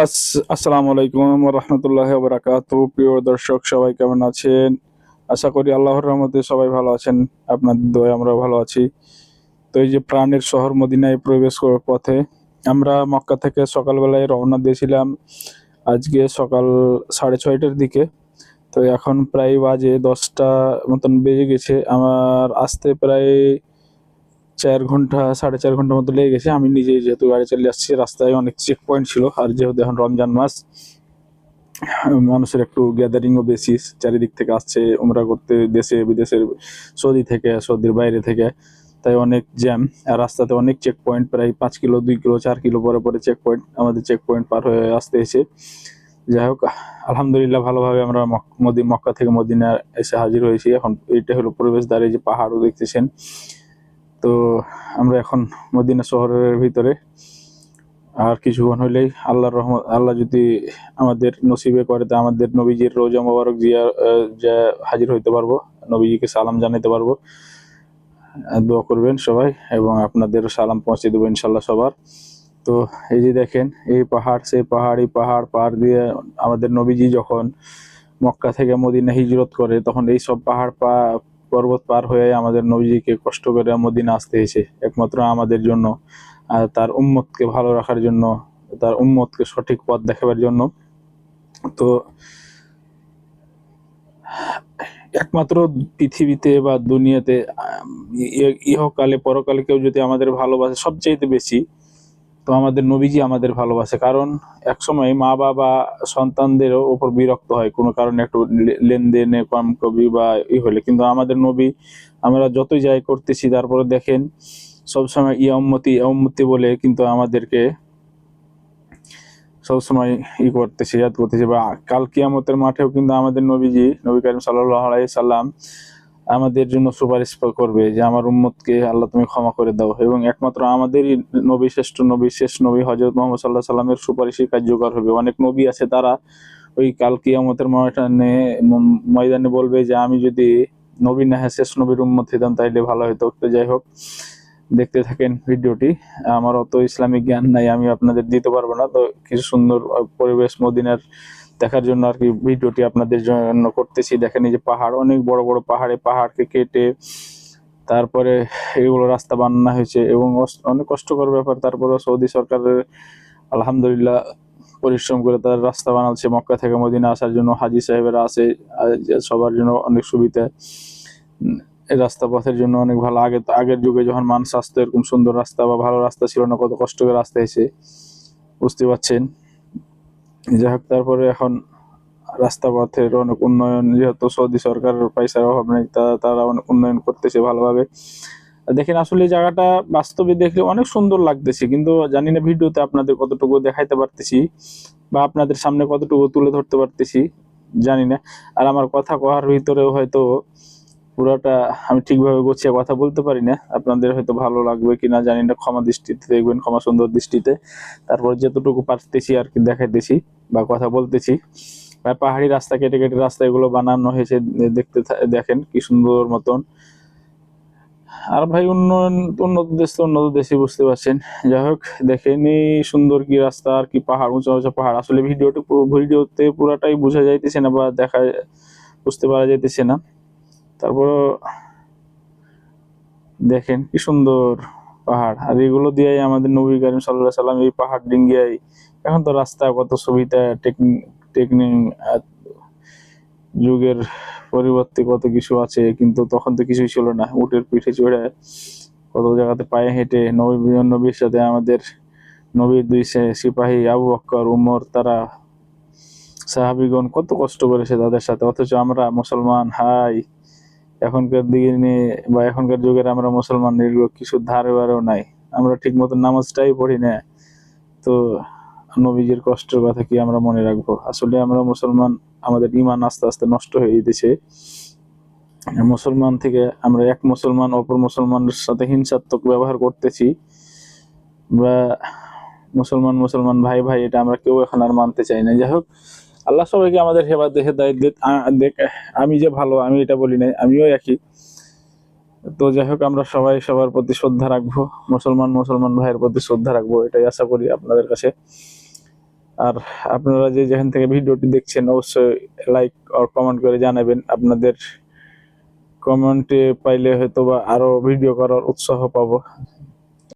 আস- আসসালামু আলাইকুম রহমতুল্লাহ বারাকাতু প্রিয় দর্শক, সবাই কেমন আছেন? আশা করি আল্লাহর রহমতে সবাই ভালো আছেন। আপনাদের দয় আমরা ভালো আছি। তো এই যে প্রাণের শহর মদিনায় প্রবেশ করার পথে আমরা মক্কা থেকে সকালবেলায় রওনা দিয়েছিলাম আজকে সকাল সাড়ে ছয়টার দিকে। তো এখন প্রায় বাজে দশটা মতন বেজে গেছে। আমার আসতে প্রায় চার ঘণ্টা, সাড়ে চার ঘণ্টা মতো লেগে গেছে। আমি নিজে যেহেতু গাড়ি চালিয়ে আসছি, রাস্তায় অনেক চেক পয়েন্ট ছিল। আর যেহেতু এখন রমজান মাস, মানুষের একটু গ্যাদারিংও বেশি, চারিদিক থেকে আসছে, উমরা করতে দেশে, বিদেশের সৌদি থেকে, সৌদির বাইরে থেকে। তাই অনেক জ্যাম আর রাস্তাতে অনেক চেক পয়েন্ট প্রায় পাঁচ কিলো, দুই কিলো, চার কিলো পরে পরে চেক পয়েন্ট আমাদের চেক পয়েন্ট পার হয়ে আসতে এসে। যাই হোক, আলহামদুলিল্লাহ ভালোভাবে আমরা মদি, মক্কা থেকে মদিনা এসে হাজির হয়েছি। এখন এইটা হলো প্রবেশদ্বার যে পাহাড়ও দেখতেছেন। তো আমরা এখন মদিনা শহরের ভিতরে। আর কিছুক্ষণ হইলেই আল্লাহর রহমত, আল্লাহ যদি আমাদের নসিবে করে, তা আমাদের নবীজির রোজা মোবারক জিয়া, যা হাজির হইতে পারব, নবীজিকে সালাম জানাতে পারব। দোয়া করবেন সবাই এবং আপনাদের সালাম পৌঁছে দেবো ইনশাল্লাহ সবার। তো এই যে দেখেন, এই পাহাড়, সেই পাহাড় এই পাহাড় পাহাড় দিয়ে আমাদের নবীজি যখন মক্কা থেকে মদিনা হিজরত করে, তখন এই সব পাহাড় পা পর্বত পার হয়ে আমাদের নবীজিকে কষ্ট করে মদিনা আসতে হয়েছে। একমাত্র আমাদের জন্য তার উম্মতকে ভালো রাখার জন্য, তার উম্মতকে সঠিক পথ দেখাবার জন্য। তো, একমাত্র পৃথিবীতে বা দুনিয়াতে ইহকালে, পরকালে কেউ যদি আমাদের ভালোবাসে সবচাইতে বেশি তো আমাদের নবীজি আমাদের ভালোবাসে, কারণ একসময় মা বাবা সন্তানদের ওপর বিরক্ত হয়, কোনো কারণে একটু লেনদেনে কম কবি বা ই হলে। কিন্তু আমাদের নবী, আমরা যতই যাই করতেছি, তারপরে দেখেন সবসময় ইয়া উম্মতি ইয়া উম্মতি বলে কিন্তু আমাদেরকে সবসময় ই করতেছে, ইয়াদ করতেছে। বা কাল কিয়ামতের মাঠেও কিন্তু আমাদের নবীজি, নবী করিম সাল্লাহ সাল্লাম আমাদের জন্য সুপারিশ করবে যে আমার উম্মতকে আল্লাহ তুমি ক্ষমা করে দাও। এবং একমাত্র আমাদেরই নবী, শ্রেষ্ঠ নবী, শেষ নবী হজরত মোহাম্মদ সাল্লাহ সাল্লামের সুপারিশই কার্যকর হবে। অনেক নবী আছে তারা ওই কাল কিয়ামতের ময়দানে ময়দানে বলবে যে, আমি যদি নবী না হ্যাঁ শেষ নবীর উম্মত হইতাম, তাইলে ভালো হতো তো যাই হোক, দেখতে থাকেন ভিডিওটি। আমার অত ইসলামিক জ্ঞান নাই, আমি আপনাদের দিতে পারব না। তো কিছু সুন্দর পরিবেশ, মদিনার দেখার জন্য আর কি ভিডিওটি আপনাদের জন্য করতেছি। দেখেন এই যে পাহাড়, অনেক বড় বড় পাহাড়ে পাহাড়কে কেটে তারপরে এগুলো রাস্তা বানানো হয়েছে এবং অনেক কষ্টকর ব্যাপার। তারপরে সৌদি সরকারের আলহামদুলিল্লাহ পরিশ্রম করে তার রাস্তা বানাচ্ছে, মক্কা থেকে মদিনা আসার জন্য হাজি সাহেবেরা যে সবার জন্য অনেক সুবিধা। রাস্তা পথের জন্য অনেক ভালো। আগে আগের যুগে যখন মানুষ আসতো, এরকম সুন্দর রাস্তা বা ভালো রাস্তা ছিল না, কত কষ্ট করে রাস্তা এসে, বুঝতে পারছেন? যাই হোক তারপরে এখন রাস্তা পথের অনেক উন্নয়ন, যেহেতু সৌদি সরকারের পয়সার অভাব নেই, তা- তারা অনেক উন্নয়ন করতেছে ভালোভাবে। দেখেন, আসলে জায়গাটা বাস্তবে দেখলে অনেক সুন্দর লাগতেছে, কিন্তু জানি না ভিডিওতে আপনাদের কতটুকু দেখাইতে পারতেছি বা আপনাদের সামনে কতটুকু তুলে ধরতে পারতেছি, জানি না। আর আমার কথা কহার ভিতরেও হয়তো পুরোটা আমি ঠিকভাবে গুছিয়ে কথা বলতে পারি না। আপনাদের হয়তো ভালো লাগবে কিনা জানি না, ক্ষমা দৃষ্টিতে দেখবেন, ক্ষমা সুন্দর দৃষ্টিতে। তারপর যতটুকু পারতেছি আর কি দেখাইতেছি বা কথা বলতেছি। বা পাহাড়ি রাস্তা, কেটে কেটে রাস্তা এগুলো বানানো হয়েছে দেখতে দেখেন কি সুন্দর মতন। আর ভাই, উন্নয়ন, উন্নত দেশ তো উন্নত দেশই বুঝতে পারছেন। যাই হোক, দেখেন এই সুন্দর কি রাস্তা, আর কি পাহাড়, উঁচা উঁচা পাহাড়। আসলে ভিডিওটি ভিডিওতে পুরাটাই বোঝা যাইতেছে না বা দেখা, বুঝতে পারা যাইতেছে না। তারপর দেখেন কি সুন্দর পাহাড়। আর এগুলো দিয়েই আমাদের নবী করিম সাল্লাহ সাল্লাম এই পাহাড় ডিঙ্গিয়াই এখন তো রাস্তা, কত সুবিধা টেকনিক যুগের পরিবর্তে কত কিছু আছে, কিন্তু তখন তো কিছুই ছিল না। উটের পিঠে চড়ে কত জায়গাতে পায়ে হেঁটে নবী নবীর সাথে আমাদের নবীর দুই সিপাহী আবু বক্কর, উমর, তারা সাহাবিগণ কত কষ্ট করেছে তাদের সাথে। অথচ আমরা মুসলমান, হাই। এখনকার দিকে নিয়ে বা এখনকার যুগের আমরা মুসলমান এগুলো কিছু ধারে বারেও নাই। আমরা ঠিক মতো নামাজটাই পড়ি না। তো নবীজির কষ্টের কথা কি আমরা মনে রাখব? আসলে আমরা মুসলমান, আমাদের ইমান আস্তে আস্তে নষ্ট হয়ে যেতেছে মুসলমান থেকে আমরা এক মুসলমান, অপর মুসলমানের সাথে হিংসাত্মক ব্যবহার করতেছি। বা মুসলমান মুসলমান ভাই ভাই এটা আমরা কেউ এখন আর মানতে চাই না। যাই হোক আল্লাহ সবাইকে আমাদের হেবাদ হেদায়ত দেখ, আমি যে ভালো, আমি এটা বলি নাই, আমিও একই। তো যাই হোক, আমরা সবাই সবার প্রতি শ্রদ্ধা রাখব, মুসলমান মুসলমান ভাইয়ের প্রতি শ্রদ্ধা রাখব, এটাই আশা করি আপনাদের কাছে। আর আপনারা যে যেখান থেকে ভিডিওটি দেখছেন, অবশ্যই লাইক আর কমেন্ট করে জানাবেন। আপনাদের কমেন্টে পাইলে হয়তো বা আরও ভিডিও করার উৎসাহ পাবো।